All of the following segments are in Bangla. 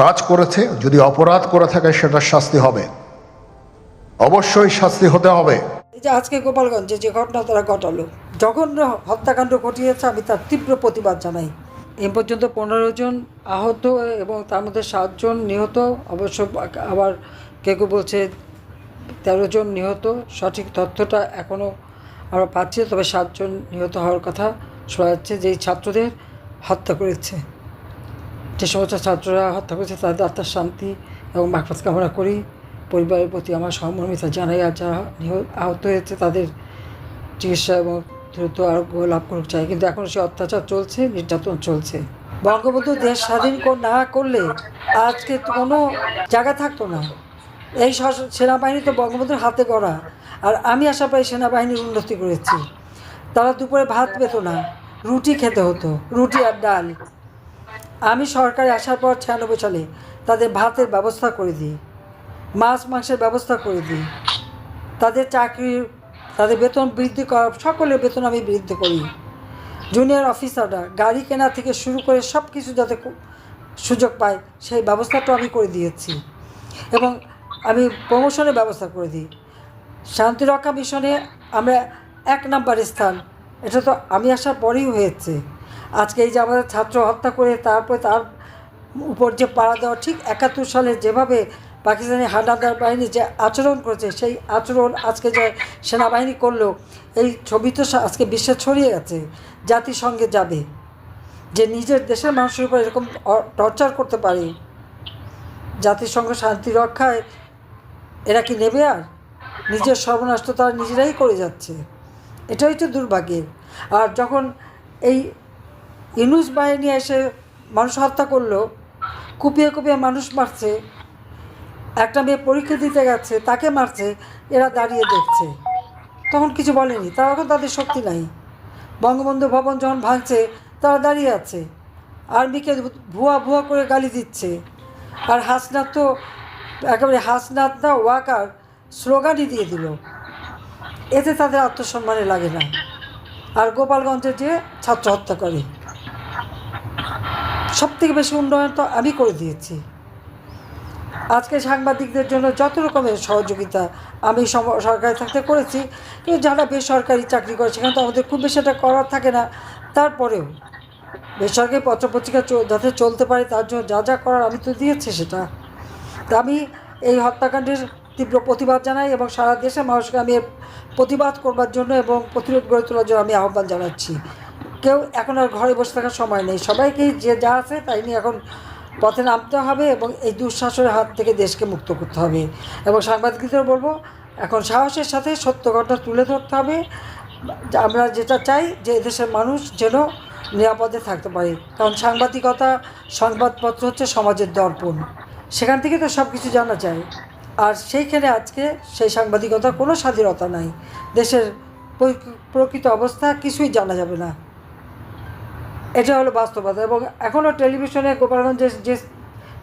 কাজ করেছে যদি অপরাধ করে থাকে সেটার শাস্তি হবে। অবশ্যই শাস্তি হতে হবে। এই যে আজকে গোপালগঞ্জে যে ঘটনা তারা ঘটালো জঘন্য হত্যাকাণ্ড ঘটিয়েছে আমি তার তীব্র প্রতিবাদ জানাই। এ পর্যন্ত পনেরো জন আহত এবং তার মধ্যে সাতজন নিহত অবশ্য আবার কে কেউ বলছে তেরো জন নিহত। সঠিক তথ্যটা এখনও আমরা পাচ্ছি তবে সাতজন নিহত হওয়ার কথা শোনা যাচ্ছে যেই ছাত্রদের হত্যা করেছে। যে সমস্ত ছাত্ররা হত্যা করেছে, তাদের আত্মার শান্তি এবং মাকফাত কামনা করি। পরিবারের প্রতি আমার সহমর্মিতা জানাই, আর যারা আহত হয়েছে তাদের চিকিৎসা এবং দ্রুত আরোগ্য লাভ করুক চাই। কিন্তু এখন সে অত্যাচার চলছে, নির্যাতন চলছে। বঙ্গবন্ধু দেশ স্বাধীন না করলে আজকে কোনো জায়গা থাকতো না। এই সেনাবাহিনী তো বঙ্গবন্ধুর হাতে গড়া। আর আমি আশা পাই সেনাবাহিনীর উন্নতি করেছি। তারা দুপুরে ভাত পেত না, রুটি খেতে হতো, রুটি আর ডাল। আমি সরকারে আসার পর ছিয়ানব্বই সালে তাদের ভাতের ব্যবস্থা করে দিই। মাছ, মাংসের ব্যবস্থা করে দিই। তাদের চাকরির তাদের বেতন বৃদ্ধি করা, সকলের বেতন আমি বৃদ্ধি করি। জুনিয়র অফিসাররা গাড়ি কেনা থেকে শুরু করে সব কিছু যাতে সুযোগ পায়, সেই ব্যবস্থাটাও আমি করে দিয়েছি। এবং আমি প্রমোশনের ব্যবস্থা করে দিই। শান্তিরক্ষা মিশনে আমরা এক নাম্বার স্থান। এটা তো আমি আসার পরেই হয়েছে। আজকে এই যে আমাদের ছাত্র হত্যা করে তারপরে তার উপর যে পাড়া দেওয়া, ঠিক একাত্তর সালে যেভাবে পাকিস্তানি হানাদার বাহিনী যে আচরণ করেছে, সেই আচরণ আজকে যে সেনাবাহিনী করল, এই ছবি তো আজকে বিশ্বে ছড়িয়ে গেছে, জাতিসংঘে যাবে। যে নিজের দেশের মানুষের উপর এরকম টর্চার করতে পারে, জাতিসংঘ শান্তি রক্ষায় এরা কি নেবে আর? নিজের সর্বনাশ তো তারা নিজেরাই করে যাচ্ছে। এটাই তো দুর্ভাগ্যের। আর যখন এই ইনুস বাহিনী এসে মানুষ হত্যা করল, কুপিয়ে কুপিয়ে মানুষ মারছে, একটা মেয়ে পরীক্ষা দিতে গেছে, তাকে মারছে, এরা দাঁড়িয়ে দেখছে। তখন কিছু বলেনি তারা এখন তাদের শক্তি নাই। বঙ্গবন্ধু ভবন যখন ভাঙছে, তারা দাঁড়িয়ে আছে। আর্মিকে ভুয়া ভুয়া করে গালি দিচ্ছে। আর হাসনাথ তো একেবারে হাসনাথ না, ওয়াকার স্লোগানই দিয়ে দিল। এতে তাদের আত্মসম্মানে লাগে না। আর গোপালগঞ্জে যে ছাত্র হত্যা করে। সব থেকে বেশি উন্নয়ন তো আমি করে দিয়েছি। আজকে সাংবাদিকদের জন্য যত রকমের সহযোগিতা আমি সরকারি থাকতে করেছি, কিন্তু যারা বেসরকারি চাকরি করে, সেখানে তো আমাদের খুব বেশি এটা করার থাকে না। তারপরেও বেসরকারি পত্রপত্রিকা যাতে চলতে পারে, তার জন্য যা যা করার আমি তো দিয়েছি সেটা। তা আমি এই হত্যাকাণ্ডের তীব্র প্রতিবাদ জানাই এবং সারা দেশের মানুষকে আমি প্রতিবাদ করবার জন্য এবং প্রতিরোধ গড়ে তোলার জন্য আমি আহ্বান জানাচ্ছি। কেউ এখন আর ঘরে বসে থাকার সময় নেই। সবাইকেই যে যা আছে তাই নিয়ে এখন পথে নামতে হবে এবং এই দুঃশাসনের হাত থেকে দেশকে মুক্ত করতে হবে। এবং সাংবাদিকদের বলব, এখন সাহসের সাথে সত্য ঘটনা তুলে ধরতে হবে। আমরা যেটা চাই যে এদেশের মানুষ যেন নিরাপদে থাকতে পারে। কারণ সাংবাদিকতা, সংবাদপত্র হচ্ছে সমাজের দর্পণ। সেখান থেকে তো সব কিছু জানা যায়। আর সেইখানে আজকে সেই সাংবাদিকতার কোনো স্বাধীনতা নাই। দেশের প্রকৃত অবস্থা কিছুই জানা যাবে না। এটা হলো বাস্তবতা এবং এখনও টেলিভিশনে গোপালগঞ্জের যে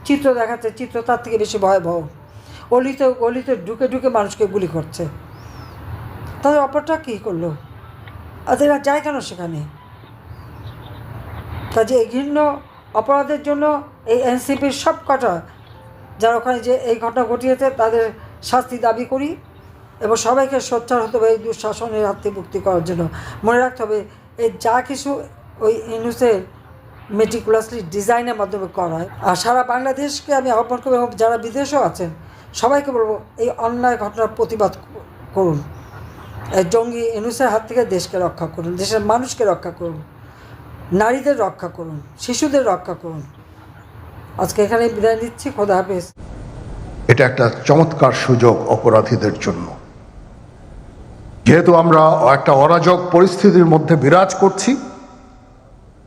চিত্র দেখাচ্ছে, চিত্র তার থেকে বেশি ভয়াবহ। অলিতে গলিতে ঢুকে ঢুকে মানুষকে গুলি করছে। তাদের অপরটা কী করল? আর এরা যায় কেন সেখানে? কাজে এই ঘৃণ্য অপরাধের জন্য এই এনসিপির সব কটা, যারা ওখানে যে এই ঘটনা ঘটিয়েছে, তাদের শাস্তি দাবি করি এবং সবাইকে সোচ্চার হতে হবে এই দুঃশাসনের মুক্তি করার জন্য। মনে রাখতে হবে, এই যা কিছু ওই ইনুসের মেটিকুলাসলি ডিজাইনের মাধ্যমে করা হয়। আর সারা বাংলাদেশকে আমি আহ্বান করব এবং যারা বিদেশেও আছেন, সবাইকে বলব এই অন্যায় ঘটনার প্রতিবাদ করুন। জঙ্গি ইনুসের হাত থেকে দেশকে রক্ষা করুন, দেশের মানুষকে রক্ষা করুন, নারীদের রক্ষা করুন, শিশুদের রক্ষা করুন। আজকে এখানে বিদায় নিচ্ছি, খোদা হাফেজ। এটা একটা চমৎকার সুযোগ অপরাধীদের জন্য। যেহেতু আমরা একটা অরাজক পরিস্থিতির মধ্যে বিরাজ করছি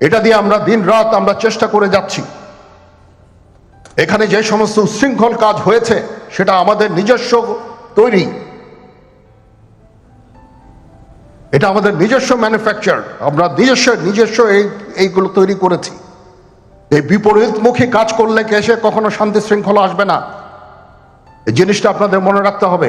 এটা দিয়ে আমরা দিন রাত আমরা চেষ্টা করে যাচ্ছি। এখানে যে সমস্ত উচ্ছৃঙ্খল কাজ হয়েছে, সেটা আমাদের নিজস্ব তৈরি। এটা আমাদের নিজস্ব ম্যানুফ্যাকচার আমরা নিজস্ব নিজস্ব এই, এইগুলো তৈরি করেছি। এই বিপরীতমুখী কাজ করলে কেসে কখনো শান্তি শৃঙ্খলা আসবে না। এই জিনিসটা আপনাদের মনে রাখতে হবে।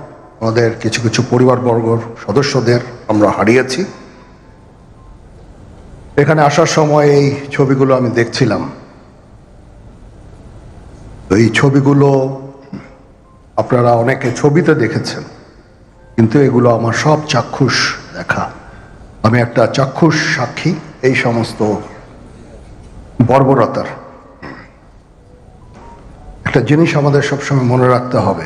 আমাদের কিছু কিছু পরিবারবর্গর সদস্যদের আমরা হারিয়েছি। এখানে আসার সময় এই ছবিগুলো আমি দেখছিলাম। এই ছবিগুলো আপনারা অনেকে ছবিতে দেখেছেন, কিন্তু এগুলো আমার সব চাক্ষুষ দেখা। আমি একটা চাক্ষুষ সাক্ষী, এই সমস্ত বর্বরতার। একটা জিনিস আমাদের সবসময় মনে রাখতে হবে।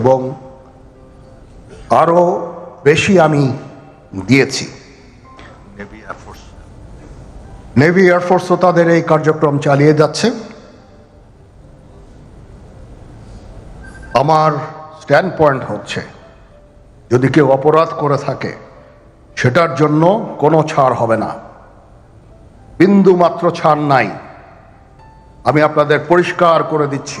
এবং আরও বেশি আমি দিয়েছি। নেভি এয়ারফোর্স এয়ারফোর্সও তাদের এই কার্যক্রম চালিয়ে যাচ্ছে। আমার স্ট্যান্ড পয়েন্ট হচ্ছে যদি কেউ অপরাধ করে থাকে সেটার জন্য কোনো ছাড় হবে না। বিন্দু মাত্র ছাড় নাই। আমি আপনাদের পরিষ্কার করে দিচ্ছি।